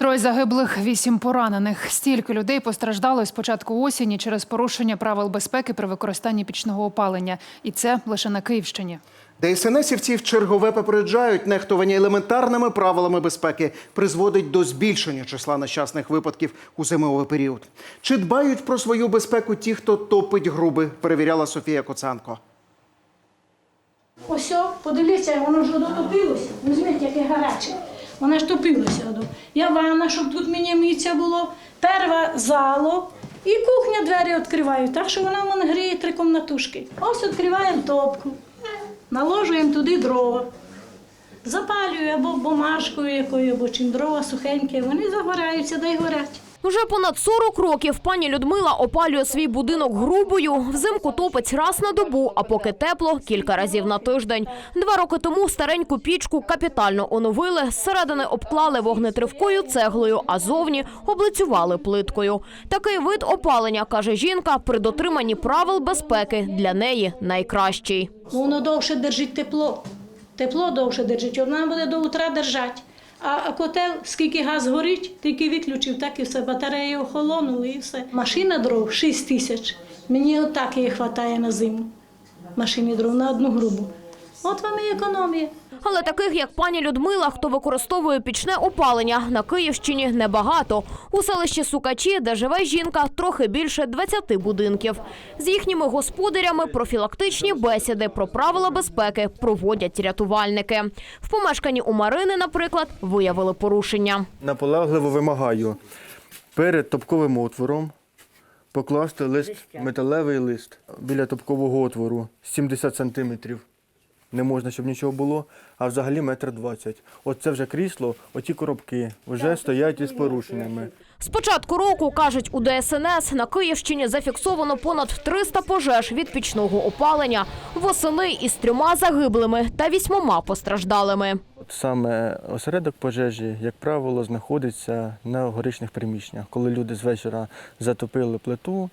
Троє загиблих, вісім поранених. Стільки людей постраждало з початку осені через порушення правил безпеки при використанні пічного опалення. І це лише на Київщині. ДСНСівці в чергове попереджають, нехтування елементарними правилами безпеки призводить до збільшення числа нещасних випадків у зимовий період. Чи дбають про свою безпеку ті, хто топить груби, перевіряла Софія Коценко. Ось, подивіться, воно ж дотопилося. Візьміть, яке гаряче. Воно ж топилася. Я ванна, щоб тут мені міця було. Перва зало і кухня двері відкриваю, так що вона в мене гріє три комнатушки. Ось відкриваємо топку, наложуємо туди дрова. Запалюю або бумажкою якою, або чим дрова сухеньке, вони загораються, да й горять. Вже понад 40 років пані Людмила опалює свій будинок грубою. Взимку топить раз на добу, а поки тепло – кілька разів на тиждень. Два роки тому стареньку пічку капітально оновили, зсередини обклали вогнетривкою цеглою, а зовні облицювали плиткою. Такий вид опалення, каже жінка, при дотриманні правил безпеки для неї найкращий. Воно довше держить тепло. Тепло довше держить, вона буде до утра держати. А котел, скільки газ горить, тільки виключив, так і все. Батареї охолонули і все. Машина дров 6 тисяч. Мені отак її вистачає на зиму. Машині дров на одну грубу. От вам і економія. Але таких, як пані Людмила, хто використовує пічне опалення, на Київщині небагато. У селищі Сукачі, де живе жінка, трохи більше 20 будинків. З їхніми господарями профілактичні бесіди про правила безпеки проводять рятувальники. В помешканні у Марини, наприклад, виявили порушення. Наполегливо вимагаю перед топковим отвором покласти лист, металевий лист біля топкового отвору 70 сантиметрів. Не можна, щоб нічого було, а взагалі метр двадцять. Оце вже крісло, оті коробки вже стоять із порушеннями. З початку року, кажуть у ДСНС, на Київщині зафіксовано понад 300 пожеж від пічного опалення, восени із трьома загиблими та вісьмома постраждалими. От саме осередок пожежі, як правило, знаходиться на горичних приміщеннях. Коли люди з вечора затопили плиту,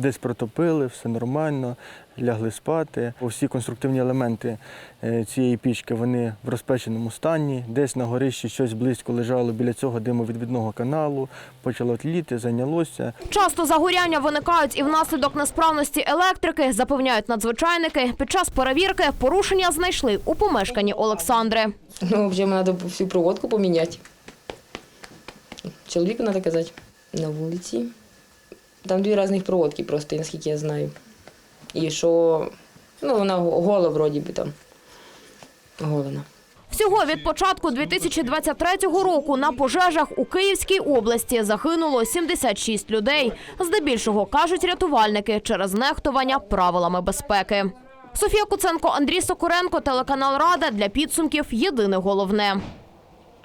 десь протопили, все нормально, лягли спати. Всі конструктивні елементи е, цієї пічки вони в розпеченому стані. Десь на горищі щось близько лежало біля цього димовідвідного каналу, почало тліти, зайнялося. Часто загоряння виникають і внаслідок несправності електрики, запевняють надзвичайники. Під час перевірки порушення знайшли у помешканні Олександри. Ну, вообще, надо всю проводку поменять. Чоловіку надо казати. На вулиці. Там дві різних проводки просто, наскільки я знаю. І що, ну, вона гола вроді би там. Голена. Всього від початку 2023 року на пожежах у Київській області загинуло 76 людей. Здебільшого кажуть рятувальники через нехтування правилами безпеки. Софія Куценко, Андрій Сокоренко, телеканал Рада для підсумків. Єдине головне.